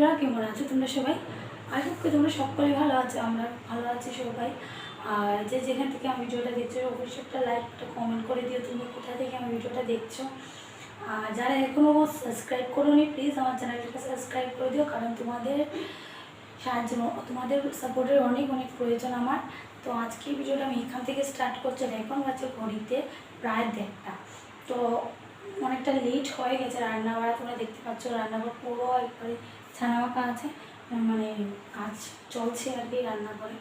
বন্ধুরা, কেমন আছো তোমরা সবাই? আশা করি তোমরা সকলে ভালো আছো, আমরা ভালো আছি সবাই। আর যে যেখান থেকে আমি ভিডিওটা দেখছ, অবশ্যই একটা লাইক একটা কমেন্ট করে দিও তুমি কোথা থেকে আমার ভিডিওটা দেখছ। আর যারা এখনও সাবস্ক্রাইব করোনি প্লিজ আমার চ্যানেলটাকে সাবস্ক্রাইব করে দিও, কারণ তোমাদের সাহায্য, তোমাদের সাপোর্টের অনেক অনেক প্রয়োজন আমার। তো আজকে ভিডিওটা আমি এখান থেকে স্টার্ট করছি এখন বাজে ঘড়িতে প্রায় দেড়টা। তো অনেকটা লেট হয়ে গেছে রান্না বাড়া তোমরা দেখতে পাচ্ছ রান্নাঘর পুরো একবারে ছানা মাখা আছে মানে কাজ চলছে আর কি রান্নাঘরে।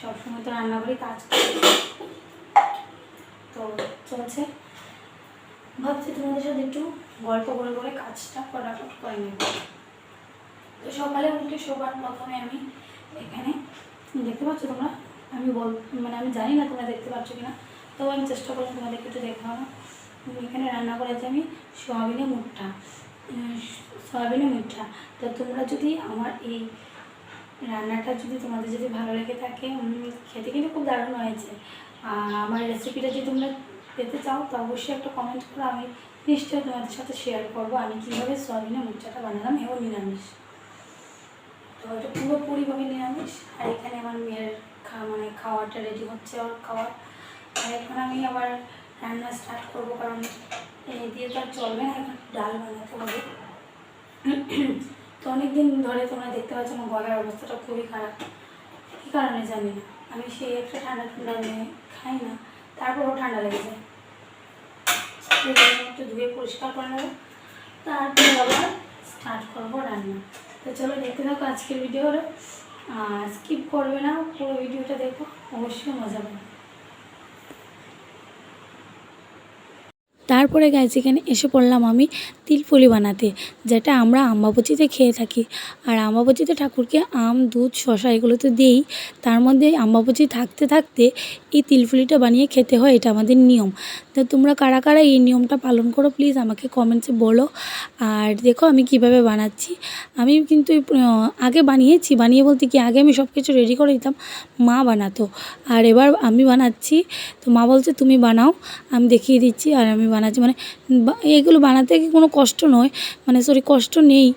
সবসময় তো রান্নাঘরে কাজ তো চলছে। ভাবছি তোমাদের সাথে একটু গল্প করে করে কাজটা ফটাফট করে নেব। তো সকালে উঠে সবার প্রথমে আমি এখানে, দেখতে পাচ্ছ তোমরা? আমি বল মানে আমি জানি না তোমরা দেখতে পাচ্ছ কিনা। তবু আমি চেষ্টা করলাম তোমাদেরকে একটু দেখানো এখানে রান্না করেছি আমি সোয়াবিনের মুঠা। উম, সয়াবিনের মুঠটা তো তোমরা যদি আমার এই রান্নাটা যদি তোমাদের যদি ভালো লেগে থাকে খেতে কিন্তু খুব দারুণ হয়েছে। আর আমার রেসিপিটা যদি তোমরা পেতে চাও তো অবশ্যই একটা কমেন্ট করো আমি নিশ্চয়ই তোমাদের সাথে শেয়ার করব আমি কীভাবে সয়াবিনের মুঠটাটা বানালাম এবং নিরামিষ। তো এটা পুরোপুরিভাবে নিরামিষ। আর এখানে আমার মেয়ের খা মানে খাওয়াটা রেডি হচ্ছে ওর খাওয়ার। আর এখন আমি আবার রান্না স্টার্ট করব কারণ দিয়ে তো আর চলবে না, এখন ডাল বানাতে হবে। তো অনেক দিন ধরে তোমরা দেখতে পাচ্ছ আমার গলার অবস্থাটা খুবই খারাপ। কী কারণে জানি না। আমি সেই একটা ঠান্ডা ঠান্ডা নিয়ে খাই না। তারপরেও ঠান্ডা লেগে যায়। একটু ধুয়ে পরিষ্কার করে নেব। তারপরে আবার স্টার্ট করব রান্না। তো চলো দেখতে থাকো আজকের ভিডিওটা স্কিপ করবে না, পুরো ভিডিওটা দেখো। অবশ্যই মজা পাবে। তারপরে গাইজ এখানে এসে পড়লাম আমি তিলপুলি বানাতে, যেটা আমরা আম্বাবচিতে খেয়ে থাকি। আর আম্বাবচিতে ঠাকুরকে আম, দুধ শশা এগুলো তো দিই তার মধ্যে আম্বাবচি থাকতে থাকতে এই তিলফুলিটা বানিয়ে খেতে হয়, এটা আমাদের নিয়ম। তো তোমরা কারা কারা এই নিয়মটা পালন করো প্লিজ আমাকে কমেন্টসে বলো। আর দেখো আমি কীভাবে বানাচ্ছি। আমি কিন্তু আগে বানিয়েছি, বানিয়ে বলতে কি, আগে আমি সব কিছু রেডি করে দিতাম, মা বানাতো। আর এবার আমি বানাচ্ছি, তো মা বলছে, তুমি বানাও, আমি দেখিয়ে দিচ্ছি, আর আমি বানাচ্ছি। মানে এগুলো বানাতে কোনো কষ্ট নয়? মানে সরি কষ্ট নেই।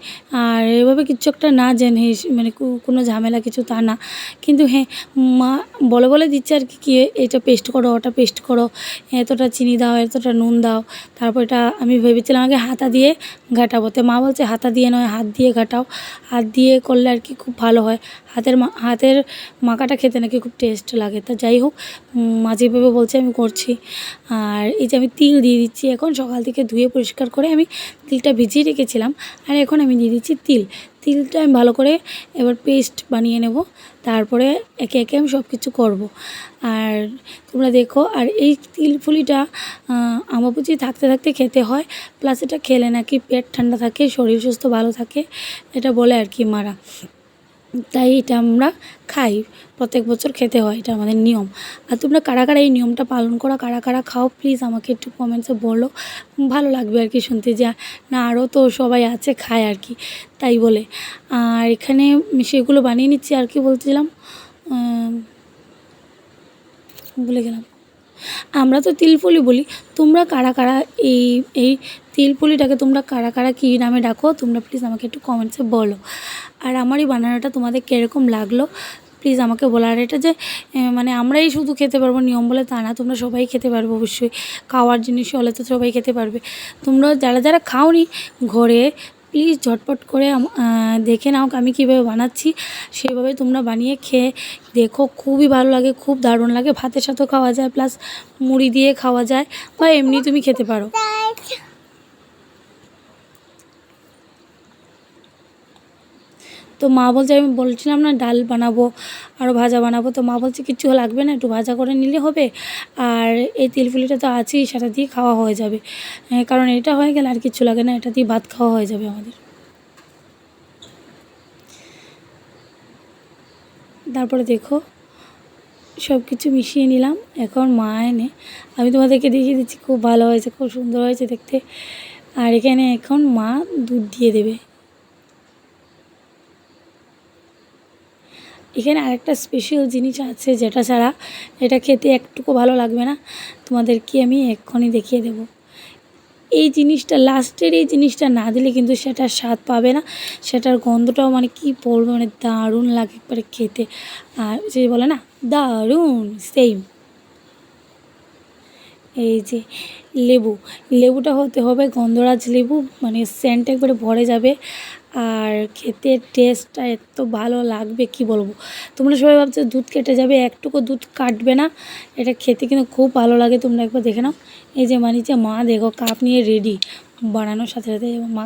আর এভাবে কিছু একটা না জেনে মানে কোনো ঝামেলা কিছু তা না। কিন্তু হ্যাঁ মা বলে বলে দিচ্ছে আর কি কি এটা পেস্ট করো ওটা পেস্ট করো। এতটা চিনি দাও এতটা নুন দাও। তারপর এটা আমি ভেবেছিলাম আগে হাতা দিয়ে ঘাটাবো। তো মা বলছে হাতা দিয়ে নয় হাত দিয়ে ঘাটাও। হাত দিয়ে করলে আর কি খুব ভালো হয়। হাতের হাতের মাখাটা খেতে নাকি খুব টেস্ট লাগে। তা যাই হোক উম, মা যেভাবে বলছে আমি করছি। আর এই যে আমি তিল দিয়ে দিচ্ছি এখন সকাল থেকে ধুয়ে পরিষ্কার করে আমি তিলটা ভিজিয়ে রেখেছিলাম। আর এখন আমি দিয়ে দিচ্ছি তিল। তিলটা আমি ভালো করে এবার পেস্ট বানিয়ে নেব। তারপরে একে একে আমি সব কিছু করব। আর তোমরা দেখো, আর এই তিল তিলফুলিটা আমাপুচি থাকতে থাকতে খেতে হয়। প্লাস এটা খেলে নাকি পেট ঠান্ডা থাকে, শরীর সুস্থ ভালো থাকে, এটা বলে আর কি মারা। তাই এটা আমরা খাই। প্রত্যেক বছর খেতে হয়, এটা আমাদের নিয়ম। আর তোমরা কারা কারা এই নিয়মটা পালন করো, কারা কারা খাও প্লিজ আমাকে একটু কমেন্টসে বলো। ভালো লাগবে আর কি শুনতে, যে না আরও তো সবাই আছে, খায় আর কি, তাই বলে। আর এখানে সেগুলো বানিয়ে নিচ্ছি আর কি বলছিলাম। ভুলে গেলাম। আমরা তো তিলপুলি বলি, তোমরা কারা কারা এই এই তিলপুলিটাকে তোমরা কারা কারা কী নামে ডাকো, তোমরা প্লিজ আমাকে একটু কমেন্টসে বলো। আর আমার এই বানানোটা তোমাদের কীরকম লাগল প্লিজ আমাকে বলো। আর এটা যে মানে আমরাই শুধু খেতে পারব নিয়ম বলে তা না, তোমরা সবাই খেতে পারবে অবশ্যই। খাওয়ার জিনিস হলে তো সবাই খেতে পারবে। তোমরা যারা যারা খাওনি, ঘরে প্লিজ ঝটপট করে দেখে নাও আমি কীভাবে বানাচ্ছি। সেভাবে তোমরা বানিয়ে খেয়ে দেখো, খুবই ভালো লাগে, খুব দারুণ লাগে। ভাতের সাথেও খাওয়া যায়, প্লাস মুড়ি দিয়ে খাওয়া যায়, বা এমনি তুমি খেতে পারো। তো মা বলছে, আমি বলছিলাম না ডাল বানাবো আরও ভাজা বানাবো। তো মা বলছে, কিচ্ছু লাগবে না, একটু ভাজা করে নিলে হবে। আর এই তিলফুলিটা তো আছেই, সেটা দিয়ে খাওয়া হয়ে যাবে। কারণ এটা হয়ে গেলে আর কিচ্ছু লাগে না, এটা দিয়ে ভাত খাওয়া হয়ে যাবে আমাদের। তারপরে দেখো সব কিছু মিশিয়ে নিলাম। এখন মা এনে, আমি তোমাদেরকে দেখিয়ে দিচ্ছি, খুব ভালো হয়েছে, খুব সুন্দর হয়েছে দেখতে। আর এখানে এখন মা দুধ দিয়ে দেবে। এখানে আরেকটা স্পেশাল জিনিস আছে যেটা ছাড়া এটা খেতে একটুকু ভালো লাগবে না। তোমাদেরকে আমি এক্ষুনি দেখিয়ে দেব। এই জিনিসটা লাস্টের এই জিনিসটা না দিলে কিন্তু সেটার স্বাদ পাবে না। সেটার গন্ধটাও মানে কি বলব মানে দারুণ লাগে একবারে খেতে। আর যে বলে না, দারুণ সেম এই যে লেবু, লেবুটা হতে হবে গন্ধরাজ লেবু মানে সেন্ট একবারে ভরে যাবে। আর খেতে টেস্টটা এত ভালো লাগবে, কি বলব? তোমরা সবাই ভাবছ দুধ কেটে যাবে, একটুকু দুধ কাটবে না। এটা খেতে কিন্তু খুব ভালো লাগে, তোমরা একবার দেখে নাও। এই যে মানে যে মা দেখো, কাপ নিয়ে রেডি বানানোর সাথে সাথে মা